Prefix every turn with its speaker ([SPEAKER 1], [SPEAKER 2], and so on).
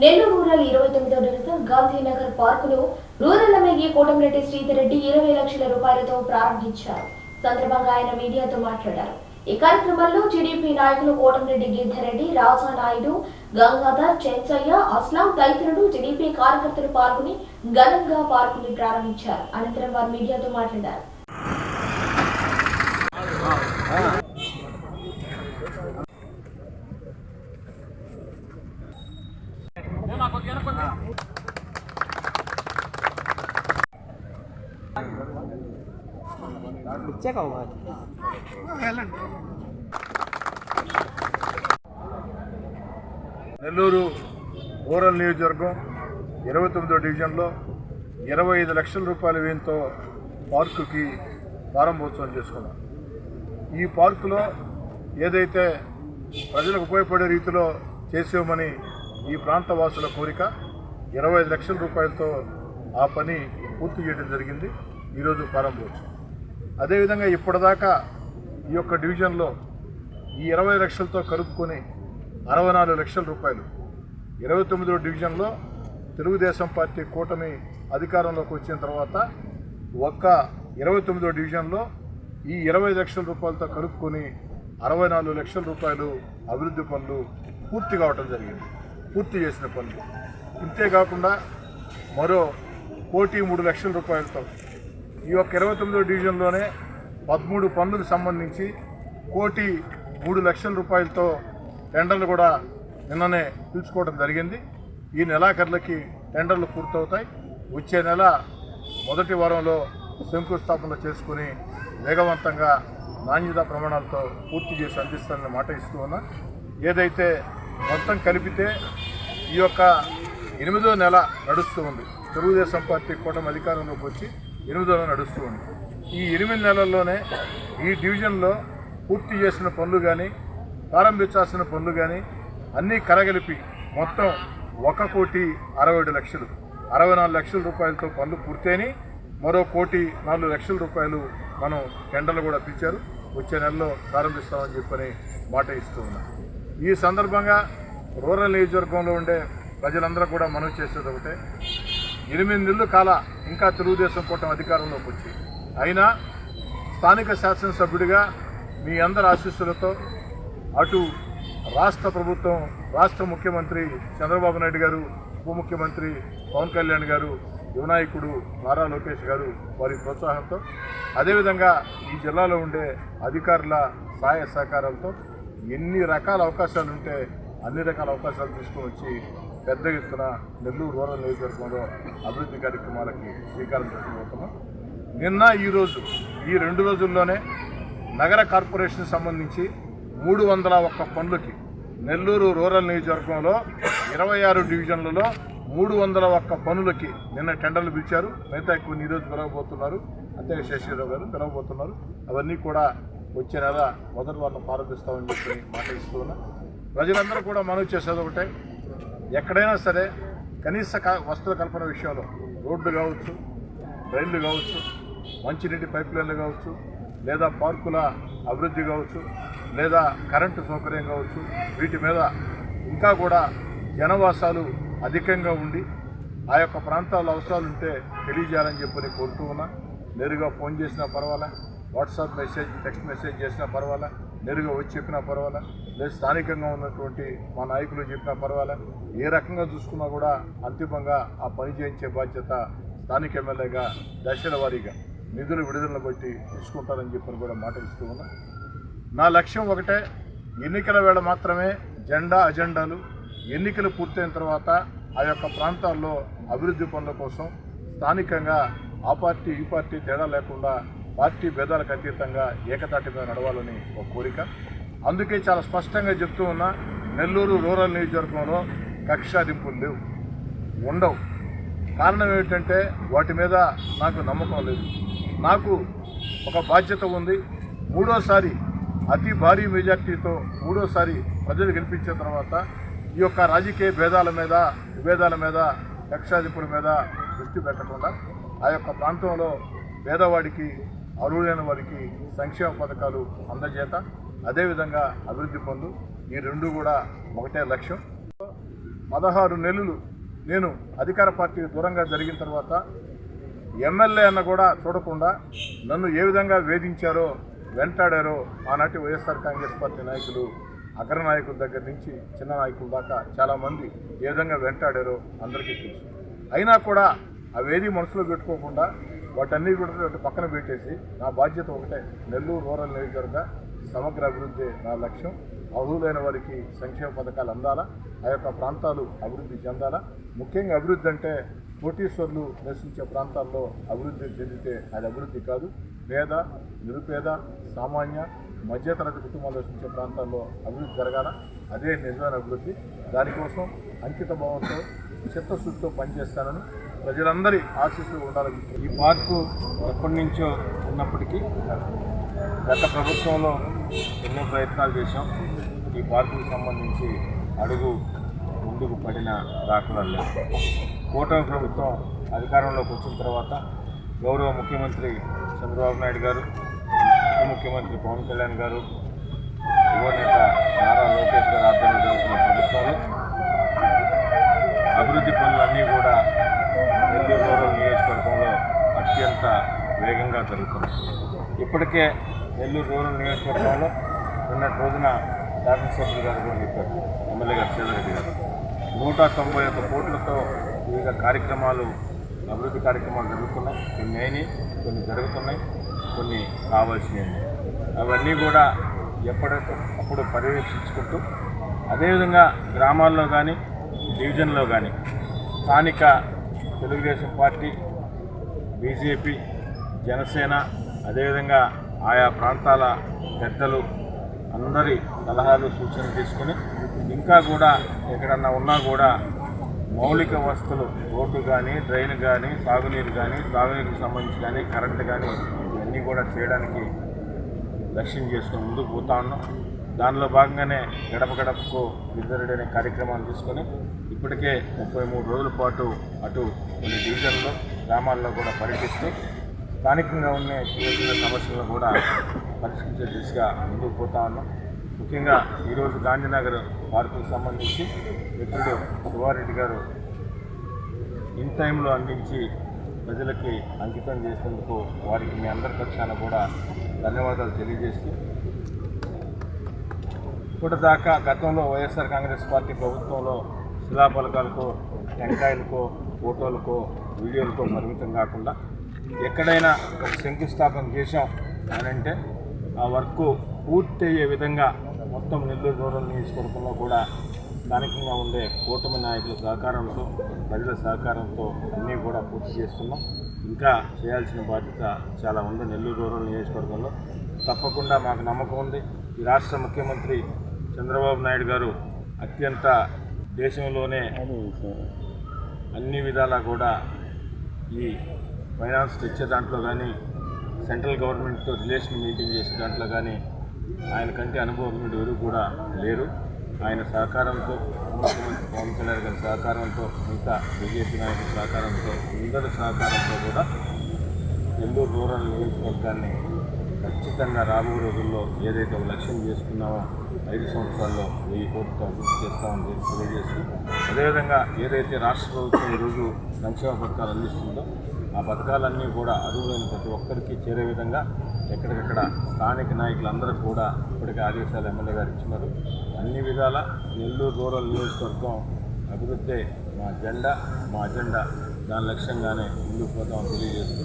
[SPEAKER 1] Nellore rural ఇరవై తొమ్మిదో విడత గాంధీనగర్ పార్కును రూరల్ ఎమ్మెల్యే కోటమిరెడ్డి శ్రీధర్ రెడ్డి ఇరవై లక్షల రూపాయలతో ప్రారంభించారు. సందర్భంగా ఆయన మీడియాతో మాట్లాడారు. ఈ కార్యక్రమంలో టీడీపీ నాయకులు కోటమిరెడ్డి గిరిధరెడ్డి రాజా నాయుడు గంగాధర్ చెంచయ్య అస్లాం తదితరులు టీడీపీ కార్యకర్తలు పాల్గొని ఘనంగా పార్కుని ప్రారంభించారు. అనంతరం వారు మీడియాతో మాట్లాడారు.
[SPEAKER 2] ఇచ్చాక
[SPEAKER 3] నెల్లూరు రూరల్ నియోజకవర్గం ఇరవై తొమ్మిదో డివిజన్లో ఇరవై ఐదు లక్షల రూపాయల వ్యయంతో పార్కుకి ప్రారంభోత్సవం చేసుకున్నాం. ఈ పార్కులో ఏదైతే ప్రజలకు ఉపయోగపడే రీతిలో చేసేమని ఈ ప్రాంత వాసుల కోరిక ఇరవై ఐదు లక్షల రూపాయలతో ఆ పని పూర్తి చేయడం జరిగింది. ఈరోజు ప్రారంభోత్సవం అదేవిధంగా ఇప్పటిదాకా ఈ యొక్క డివిజన్లో ఈ ఇరవై లక్షలతో కలుపుకొని అరవై నాలుగు లక్షల రూపాయలు ఇరవై తొమ్మిదో డివిజన్లో తెలుగుదేశం పార్టీ కూటమి అధికారంలోకి వచ్చిన తర్వాత ఒక్క ఇరవై తొమ్మిదో డివిజన్లో ఈ ఇరవై లక్షల రూపాయలతో కలుపుకొని అరవై నాలుగు లక్షల రూపాయలు అభివృద్ధి పనులు పూర్తి కావటం జరిగింది. పూర్తి చేసిన పనులు ఇంతేకాకుండా మరో కోటి మూడు లక్షల రూపాయలతో ఈ యొక్క ఇరవై తొమ్మిదో డివిజన్లోనే పదమూడు పనులకు సంబంధించి కోటి మూడు లక్షల రూపాయలతో టెండర్లు కూడా నిన్ననే పిలుచుకోవడం జరిగింది. ఈ నెలాఖరులకి టెండర్లు పూర్తవుతాయి. వచ్చే నెల మొదటి వారంలో శంకుస్థాపన చేసుకుని వేగవంతంగా నాణ్యత ప్రమాణాలతో పూర్తి చేసి అందిస్తానని మాట ఇస్తూ ఉన్నా. ఏదైతే మొత్తం కలిపితే ఈ యొక్క ఎనిమిదో నెల నడుస్తూ ఉంది. తెలుగుదేశం పార్టీ కూటమి అధికారంలోకి వచ్చి ఎనిమిదో నెల నడుస్తూ ఉంది. ఈ ఎనిమిది నెలల్లోనే ఈ డివిజన్లో పూర్తి చేసిన పనులు కానీ ప్రారంభించాల్సిన పనులు కానీ అన్నీ కరగలిపి మొత్తం ఒక కోటి అరవై ఏడు లక్షలు అరవై నాలుగు లక్షల రూపాయలతో పనులు పూర్తయినాయి. మరో కోటి నాలుగు లక్షల రూపాయలు మనం టెండర్లు కూడా పిలిచారు. వచ్చే నెలలో ప్రారంభిస్తామని చెప్పని మాట ఇస్తూ ఉన్నాం. ఈ సందర్భంగా రూరల్ నియోజకవర్గంలో ఉండే ప్రజలందరూ కూడా మనవి చేసేది ఒకటే. ఎనిమిది నెలలు కాల ఇంకా తెలుగుదేశం కూటమి అధికారంలోకి వచ్చి అయినా స్థానిక శాసనసభ్యుడిగా మీ అందరి ఆశీస్సులతో అటు రాష్ట్ర ప్రభుత్వం రాష్ట్ర ముఖ్యమంత్రి చంద్రబాబు నాయుడు గారు ఉప ముఖ్యమంత్రి పవన్ కళ్యాణ్ గారు యువనాయకుడు నారా లోకేష్ గారు వారి ప్రోత్సాహంతో అదేవిధంగా ఈ జిల్లాలో ఉండే అధికారుల సహాయ సహకారాలతో ఎన్ని రకాల అవకాశాలు ఉంటే అన్ని రకాల అవకాశాలు తీసుకొని వచ్చి పెద్ద ఎత్తున నెల్లూరు రూరల్ నియోజకవర్గంలో అభివృద్ధి కార్యక్రమాలకి శ్రీకారం చుట్టబోతున్నాం నిన్న ఈరోజు ఈ రెండు రోజుల్లోనే నగర కార్పొరేషన్ సంబంధించి మూడు వందల ఒక్క పనులకి నెల్లూరు రూరల్ నియోజకవర్గంలో ఇరవై ఆరు డివిజన్లలో మూడు వందల ఒక్క పనులకి నిన్న టెండర్లు పిలిచారు. మిగతా కొన్ని ఈరోజు పిలవబోతున్నారు. అంతే శశిరావు గారు పిలవబోతున్నారు. అవన్నీ కూడా వచ్చే నెల మొదటి వారం ప్రారంభిస్తామని చెప్పి మాట ఇస్తూ ఉన్నా ప్రజలందరూ కూడా మనవి చేసేది ఒకటే. ఎక్కడైనా సరే కనీస క- వస్తువుల కల్పన విషయంలో రోడ్లు కావచ్చు రైళ్ళు కావచ్చు మంచినీటి పైప్ లైన్లు కావచ్చు లేదా పార్కుల అభివృద్ధి కావచ్చు లేదా కరెంటు సౌకర్యం కావచ్చు వీటి మీద ఇంకా కూడా జనవాసాలు అధికంగా ఉండి ఆ యొక్క ప్రాంతాల అవసరాలు ఉంటే తెలియజేయాలని చెప్పని కోరుతూ ఉన్నా. నేరుగా ఫోన్ చేసినా పర్వాలే. వాట్సాప్ మెసేజ్ టెక్స్ట్ మెసేజ్ చేసినా పర్వాలా నేరుగా వచ్చి చెప్పినా పర్వాలా లేదు స్థానికంగా ఉన్నటువంటి మా నాయకులు చెప్పినా పర్వాలా ఏ రకంగా చూసుకున్నా కూడా అంతిమంగా ఆ పని చేయించే బాధ్యత స్థానిక ఎమ్మెల్యేగా దశల వారీగా నిధులు విడుదలను బట్టి తీసుకుంటారని చెప్పని కూడా మాట ఇస్తూ ఉన్నా. నా లక్ష్యం ఒకటే ఎన్నికల వేళ మాత్రమే జెండా అజెండాలు ఎన్నికలు పూర్తయిన తర్వాత ఆ యొక్క ప్రాంతాల్లో అభివృద్ధి పనుల కోసం స్థానికంగా ఆ పార్టీ ఈ పార్టీ తేడా లేకుండా పార్టీ భేదాలకు అతీతంగా ఏకతాటి మీద నడవాలని ఒక కోరిక. అందుకే చాలా స్పష్టంగా చెప్తూ ఉన్నా నెల్లూరు రూరల్ నియోజకవర్గంలో కక్షాదింపులు లేవు ఉండవు. కారణం ఏమిటంటే వాటి మీద నాకు నమ్మకం లేదు. నాకు ఒక బాధ్యత ఉంది. మూడోసారి అతి భారీ మెజార్టీతో మూడోసారి ప్రజలు గెలిపించిన తర్వాత ఈ యొక్క రాజకీయ భేదాల మీద విభేదాల మీద కక్షాధిపుల మీద దృష్టి పెట్టకుండా ఆ యొక్క ప్రాంతంలో పేదవాడికి అర్హులైన వారికి సంక్షేమ పథకాలు అందజేత. అదేవిధంగా అభివృద్ధి పొందు. ఈ రెండు కూడా ఒకటే లక్ష్యం.
[SPEAKER 4] పదహారు నెలలు నేను అధికార పార్టీ దూరంగా జరిగిన తర్వాత ఎమ్మెల్యే అన్న కూడా చూడకుండా నన్ను ఏ విధంగా వేధించారో వెంటాడారో ఆనాటి వైఎస్ఆర్ కాంగ్రెస్ పార్టీ నాయకులు అగ్ర నాయకుల దగ్గర నుంచి చిన్న నాయకుల దాకా చాలామంది ఏ విధంగా వెంటాడారో అందరికీ తెలుసు. అయినా కూడా అవేది మనసులో పెట్టుకోకుండా వాటన్నీ కూడా పక్కన పెట్టేసి నా బాధ్యత ఒకటే. నెల్లూరు రూరల్ నియోజకవర్గ సమగ్ర అభివృద్ధి నా లక్ష్యం. అర్హులైన వారికి సంక్షేమ పథకాలు అందాలా ఆ యొక్క ప్రాంతాలు అభివృద్ధి చెందాలా. ముఖ్యంగా అభివృద్ధి అంటే కోటీశ్వర్లు నివసించే ప్రాంతాల్లో అభివృద్ధి చెందితే అది అభివృద్ధి కాదు. పేద నిరుపేద సామాన్య మధ్యతరగతి కుటుంబాలు నివసించే ప్రాంతాల్లో అభివృద్ధి జరగాల. అదే నిజమైన అభివృద్ధి. దానికోసం అంకిత భావంతో చిత్తశుద్ధితో పనిచేస్తానని ప్రజలందరి ఆశీస్సులు ఉండాలని ఈ పార్కు ఎప్పటి నుంచో ఉన్నప్పటికీ గత ప్రభుత్వంలో ఎన్నో ప్రయత్నాలు చేశాం. ఈ పార్కుకు సంబంధించి అడుగు ముందుకు పడిన దాఖలాలు కూటమి ప్రభుత్వం అధికారంలోకి వచ్చిన తర్వాత గౌరవ ముఖ్యమంత్రి చంద్రబాబు నాయుడు గారు ఉప ముఖ్యమంత్రి పవన్ కళ్యాణ్ గారు యువ నేత నారా లోకేష్ గారు ఆధ్వర్యంలో జరుగుతున్న ప్రభుత్వాలు అభివృద్ధి పనులన్నీ కూడా నెల్లూరు రూరల్ నియోజకవర్గంలో అత్యంత వేగంగా జరుగుతుంది. ఇప్పటికే నెల్లూరు రూరల్ నియోజకవర్గంలో నిన్నటి రోజున శాసనసభ్యులు గారు కూడా చెప్పారు. ఎమ్మెల్యే గారు సేదరెడ్డి గారు. నూట తొంభై ఒక్క కోట్లతో వివిధ కార్యక్రమాలు అభివృద్ధి కార్యక్రమాలు జరుగుతున్నాయి. కొన్ని అయినాయి కొన్ని జరుగుతున్నాయి కొన్ని కావాల్సినవి అవన్నీ కూడా ఎప్పటికప్పుడు పర్యవేక్షించుకుంటూ అదేవిధంగా గ్రామాల్లో కానీ డివిజన్లో కానీ స్థానిక తెలుగుదేశం పార్టీ బీజేపీ జనసేన అదేవిధంగా ఆయా ప్రాంతాల పెద్దలు అందరి సలహాలు సూచనలు తీసుకుని ఇంకా కూడా ఎక్కడన్నా ఉన్నా కూడా మౌలిక వస్తువులు రోడ్డు కానీ డ్రైన్ కానీ సాగునీరు కానీ సాగునీరుకు సంబంధించి కానీ కరెంటు కానీ ఇవన్నీ కూడా చేయడానికి లక్ష్యం చేసుకుని ముందుకు పోతా ఉన్నాం. దానిలో భాగంగానే గడప గడపకు విద్దరుడు అనే కార్యక్రమాన్ని తీసుకొని ఇప్పటికే ముప్పై మూడు రోజుల పాటు అటు కొన్ని డివిజన్లో గ్రామాల్లో కూడా పర్యటిస్తూ స్థానికంగా ఉండే చిన్న చిన్న సమస్యలను కూడా పరిష్కరించే దిశగా ముందుకు పోతా ఉన్నాం. ముఖ్యంగా ఈరోజు గాంధీనగర్ పార్కుకు సంబంధించి మిత్రుడు శివారెడ్డి గారు ఇన్ టైంలో అందించి ప్రజలకి అంకితం చేసినందుకు వారికి మీ అందరి పక్షాన కూడా ధన్యవాదాలు తెలియజేస్తూ ఇప్పటిదాకా గతంలో వైఎస్ఆర్ కాంగ్రెస్ పార్టీ ప్రభుత్వంలో శిలాఫలకాలకో టెంకాయలకో ఫోటోలకో వీడియోలకో పరిమితం కాకుండా ఎక్కడైనా ఒక శంకుస్థాపన చేశాం అని అంటే ఆ వర్క్ పూర్తి అయ్యే విధంగా మొత్తం నెల్లూరు రూరల్ నియోజకవర్గంలో కూడా స్థానికంగా ఉండే కూటమి నాయకుల సహకారంతో ప్రజల సహకారంతో అన్నీ కూడా పూర్తి చేస్తున్నాం. ఇంకా చేయాల్సిన బాధ్యత చాలా ఉంది నెల్లూరు రూరల్ నియోజకవర్గంలో. తప్పకుండా మాకు నమ్మకం ఉంది. ఈ రాష్ట్ర ముఖ్యమంత్రి చంద్రబాబు నాయుడు గారు అత్యంత దేశంలోనే అన్ని విధాలా కూడా ఈ ఫైనాన్స్ తెచ్చే దాంట్లో కానీ సెంట్రల్ గవర్నమెంట్తో రిలేషన్ మీటింగ్ చేసే దాంట్లో కానీ ఆయన కంటే అనుభవజ్ఞుడు ఎవరు కూడా లేరు. ఆయన సహకారంతో ముఖ్యమంత్రి పవన్ కళ్యాణ్ గారి సహకారంతో మిగతా బీజేపీ నాయకుల సహకారంతో అందరి సహకారంతో కూడా నెల్లూరు రూరల్ నియోజకవర్గాన్ని ఖచ్చితంగా రాబో రోజుల్లో ఏదైతే ఒక లక్ష్యం చేసుకున్నామో ఐదు సంవత్సరాల్లో వెయ్యి కోట్లతో అభివృద్ధి చేస్తామని చెప్పి తెలియజేస్తూ అదేవిధంగా ఏదైతే రాష్ట్ర ప్రభుత్వం ఈరోజు సంక్షేమ పథకాలు అందిస్తుందో ఆ పథకాలన్నీ కూడా అర్హులైన ప్రతి ఒక్కరికి చేరే విధంగా ఎక్కడికక్కడ స్థానిక నాయకులందరూ కూడా ఇప్పటికే ఆదేశాలు ఎమ్మెల్యే గారు ఇచ్చినారు. అన్ని విధాల నెల్లూరు రూరల్ నియోజకవర్గం అభివృద్ధి మా జెండా మా అజెండా. దాని లక్ష్యంగానే ముందుకు పోతామని తెలియజేస్తూ